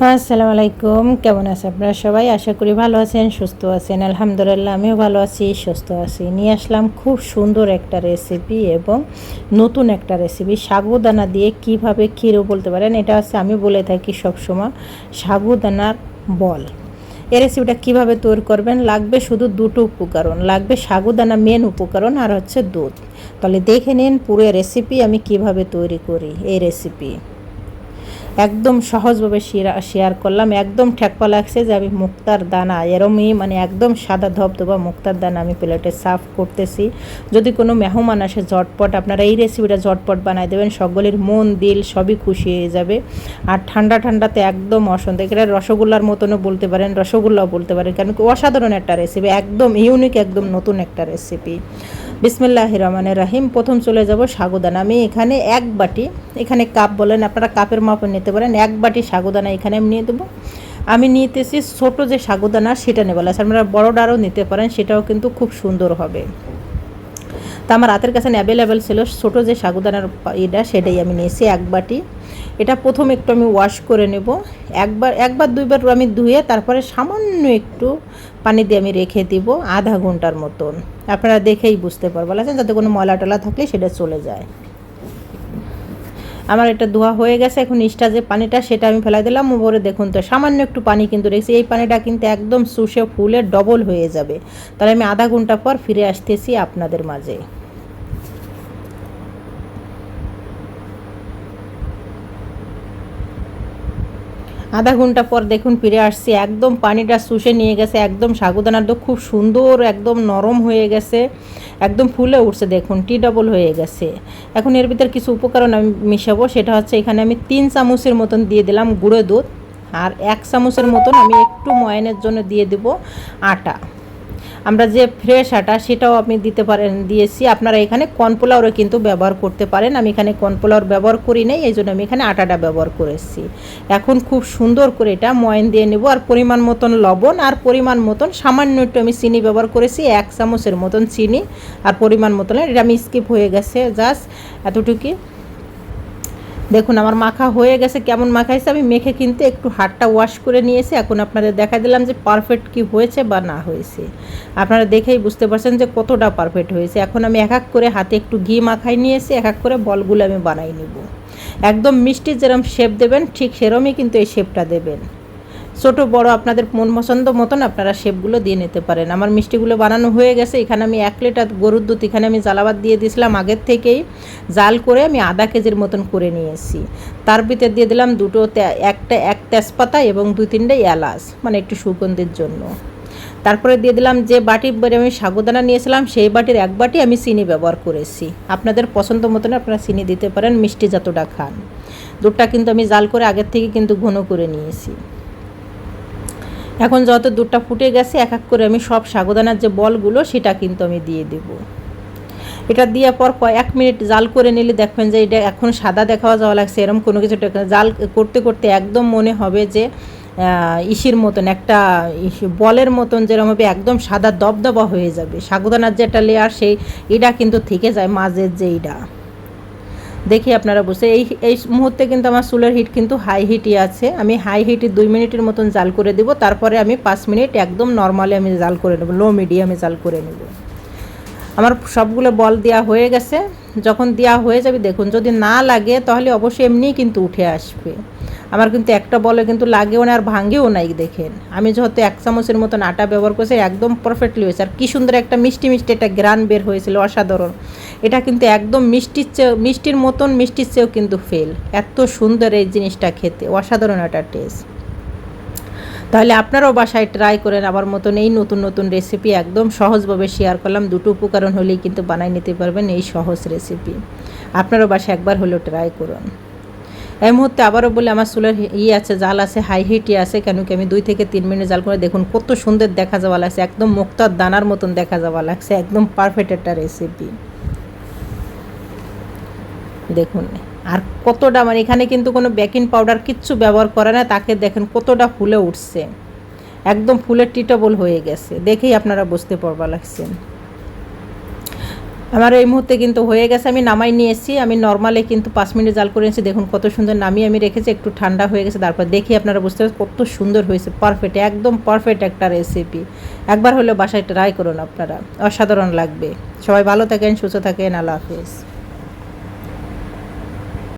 আসসালামু আলাইকুম কেমন আছেন আপনারা সবাই? আশা করি ভালো আছেন, সুস্থ আছেন। আলহামদুলিল্লাহ, আমিও ভালো আছি, সুস্থ আছি। নিয়ে আসলাম খুব সুন্দর একটা রেসিপি এবং নতুন একটা রেসিপি সাগুদানা দিয়ে কীভাবে ক্ষীরও বলতে পারেন। এটা হচ্ছে আমি বলে থাকি সবসময়, সাগুদানার বল। এই রেসিপিটা কীভাবে তৈরি করবেন? লাগবে শুধু দুটো উপকরণ। লাগবে সাগুদানা মেন উপকরণ আর হচ্ছে দুধ। তাহলে দেখে নিন পুরো রেসিপি আমি কীভাবে তৈরি করি এই রেসিপি একদম সহজভাবে শেয়ার করলাম। একদম ঠেকপা লাগছে যে আমি মুক্তার দানা, এরমই মানে একদম সাদা ধবধবা মুক্তার দানা আমি প্লেটে সার্ভ করতেছি। যদি কোনো মেহমান আসে, ঝটপট আপনারা এই রেসিপিটা ঝটপট বানাই দেবেন। সকলের মন, দিল সবই খুশি হয়ে যাবে। আর ঠান্ডা ঠান্ডাতে একদম অসন্দেহ এটা রসগোল্লার মতনও বলতে পারেন, রসগোল্লাও বলতে পারেন। কারণ অসাধারণ একটা রেসিপি একদম ইউনিক একদম নতুন একটা রেসিপি বিসমিল্লাহ রহমানের রাহিম। প্রথম চলে যাব সাগুদানা। আমি এখানে এক বাটি, এখানে কাপ বলেন, আপনারা কাপের মাপে নিতে পারেন। এক বাটি সাগুদানা এখানে আমি নিয়ে দেবো। আমি নিতেছি ছোটো যে সাগুদানা, সেটা নেব। আপনারা বড়োটারও নিতে পারেন, সেটাও কিন্তু খুব সুন্দর হবে। তা আমার হাতের কাছে অ্যাভেলেবেল ছিল ছোটো যে সাগুদানার এটা সেটাই আমি নিয়েছি। এক বাটি এটা প্রথম একটু আমি ওয়াশ করে নেব। একবার একবার দুইবার আমি ধুয়ে তারপরে সামান্য একটু পানি দিয়ে আমি রেখে দিব আধা ঘণ্টার মতন। আপনারা দেখেই বুঝতে পারবেন আছেন যাতে কোনো ময়লা টলা থাকলে সেটা চলে যায়। আমার এটা ধোয়া হয়ে গেছে, এখন ইস্টা যে পানিটা সেটা আমি ফেলাই দিলাম। উপরে দেখুন তো, সামান্য একটু পানি কিন্তু রেখেছি। এই পানিটা কিন্তু একদম শুষে ফুলে ডবল হয়ে যাবে। তাহলে আমি আধা ঘণ্টা পর ফিরে আসতেছি আপনাদের মাঝে। আধা ঘণ্টা পর দেখুন ফিরে আসছি। একদম পানিটা শুষে নিয়ে গেছে, একদম সাগুদানার তো খুব সুন্দর, একদম নরম হয়ে গেছে। একদম ফুলে উঠছে দেখুন, টি ডবল হয়ে গেছে। এখন এর ভিতর কিছু উপকরণ আমি মিশাবো, সেটা হচ্ছে এখানে আমি তিন চামচের মতন দিয়ে দিলাম গুঁড়ো দুধ, আর এক চামচের মতন আমি একটু ময়নের জন্য দিয়ে দেবো আটা। আমরা যে ফ্রেশ আটা সেটাও আপনি দিতে পারেন, দিয়েছি। আপনারা এখানে কর্নফ্লাওয়ারও কিন্তু ব্যবহার করতে পারেন। আমি এখানে কর্নফ্লাওয়ার ব্যবহার করি নাই এই জন্য আমি এখানে আটাটা ব্যবহার করেছি। এখন খুব সুন্দর করে এটা ময়ন দিয়ে নেব, আর পরিমাণ মতন লবণ, আর পরিমাণ মতন সামান্য একটু আমি চিনি ব্যবহার করেছি, এক চামচের মতন চিনি, আর পরিমাণ মতন এটা আমি স্কিপ হয়ে গেছে জাস্ট এতটুকুই দেখুন, আমার মাখা হয়ে গেছে, কেমন মাখাইছে, আমি মেখে কিন্তু একটু হাতটা ওয়াশ করে নিয়েছি। এখন আপনাদের দেখা দিলাম যে পারফেক্ট কি হয়েছে বা না হয়েছে। আপনারা দেখেই বুঝতে পারছেন যে কতটা পারফেক্ট হয়েছে। এখন আমি এক এক করে হাতে একটু ঘি মাখাই নিয়েছি, এক এক করে বলগুলো আমি বানাই নিব। একদম মিষ্টি যেরম শেপ দেবেন, ঠিক সেরমই কিন্তু এই শেপটা দেবেন। ছোট, বড় আপনাদের মন পছন্দ মতন আপনারা শেপগুলো দিয়ে নিতে পারেন। আমার মিষ্টিগুলো বানানো হয়ে গেছে। এখানে আমি এক লিটার গরুর দুধ এখানে আমি জ্বালাবাদ দিয়ে দিয়েছিলাম আগের থেকেই। জাল করে আমি আধা কেজির মতন করে নিয়েছি। তার ভিতরে দিয়ে দিলাম দুটো একটা, এক তেজপাতা এবং দুই তিনটে এলাচ মানে একটু সুগন্ধির জন্য। তারপরে দিয়ে দিলাম যে বাটি আমি সাগুদানা নিয়েছিলাম, সেই বাটির এক বাটি আমি চিনি ব্যবহার করেছি। আপনাদের পছন্দ মতন আপনারা চিনি দিতে পারেন, মিষ্টি যতটা খান। দুধটা কিন্তু আমি জাল করে আগের থেকে কিন্তু ঘন করে নিয়েছি। এখন যত দুধটা ফুটে গেছে, এক এক করে আমি সব সাগুদানার যে বলগুলো, সেটা কিন্তু আমি দিয়ে দেব। এটা দেওয়ার পর কয়েক মিনিট জাল করে নিলে দেখবেন যে এটা এখন সাদা দেখাওয়া যাওয়া লাগছে এরকম কোনো কিছু জাল করতে করতে একদম মনে হবে যে ইসির মতন একটা বলের মতন যেরকম হবে, একদম সাদা দবদবা হয়ে যাবে। সাগুদানার যে একটা লেয়ার সেই এটা কিন্তু থেকে যায়, মাঝের যে এইটা দেখি আপনারা বুঝতে এই এই মুহূর্তে কিন্তু আমার চুলের হিট কিন্তু হাই হিটই আছে। আমি হাই হিটে দুই মিনিটের মতন জাল করে দেব। তারপরে আমি পাঁচ মিনিট একদম নর্মালি আমি জাল করে নেব। লো মিডিয়ামে জাল করে নেব। আমার সবগুলো বল দেওয়া হয়ে গেছে। যখন দেওয়া হয়ে যাবে, দেখুন, যদি না লাগে, তাহলে অবশ্যই এমনিই কিন্তু উঠে আসবে। আমার কিন্তু একটা বলে কিন্তু লাগেও না আর ভাঙেও নাই, দেখেন। আমি যেহেতু এক চামচের মতন আটা ব্যবহার করছি, একদম পারফেক্টলি হয়েছে। আর কী সুন্দর একটা মিষ্টি মিষ্টি একটা গ্রান বের হয়েছিল, অসাধারণ। এটা কিন্তু একদম মিষ্টির চেয়েও, মিষ্টির মতন, মিষ্টির চেয়েও কিন্তু ফেল এত সুন্দর এই জিনিসটা খেতে, অসাধারণ একটা টেস্ট তাহলে আপনারাও বাসায় ট্রাই করেন আমার মতন এই নতুন নতুন রেসিপি একদম সহজভাবে শেয়ার করলাম। দুটো উপকরণ হলেই কিন্তু বানাই নিতে পারবেন এই সহজ রেসিপি আপনারও বাসায় একবার হলেও ট্রাই করুন। এই মুহূর্তে আবারও বলে, আমার চুলের ই আছে, জাল আছে হাই হিটই আছে, কেন কি আমি দুই থেকে তিন মিনিট জাল করে দেখুন, কত সুন্দর দেখা যাওয়া লাগছে, একদম মুক্তার দানার মতন দেখা যাওয়া লাগছে, একদম পারফেক্ট একটা রেসিপি দেখুন, আর কতটা মানে এখানে কিন্তু কোনো বেকিং পাউডার কিচ্ছু ব্যবহার করে না, তাকে দেখেন কতটা ফুলে উঠছে। একদম ফুলের টিটেবল হয়ে গেছে, দেখেই আপনারা বুঝতে পারবা লাগছেন আমার এই মুহূর্তে কিন্তু হয়ে গেছে, আমি নামাই নিয়ে এসেছি, আমি নর্মালে কিন্তু পাঁচ মিনিট জাল করে এসেছি দেখুন কত সুন্দর নামিয়ে আমি রেখেছি, একটু ঠান্ডা হয়ে গেছে, তারপর দেখি আপনারা বুঝতে পারছেন কত সুন্দর হয়েছে পারফেক্ট একদম পারফেক্ট একটা রেসিপি একবার হলেও বাসায় ট্রাই করুন আপনারা, অসাধারণ লাগবে। সবাই ভালো থাকেন, সুস্থ থাকেন, আল্লাহ হাফিজ।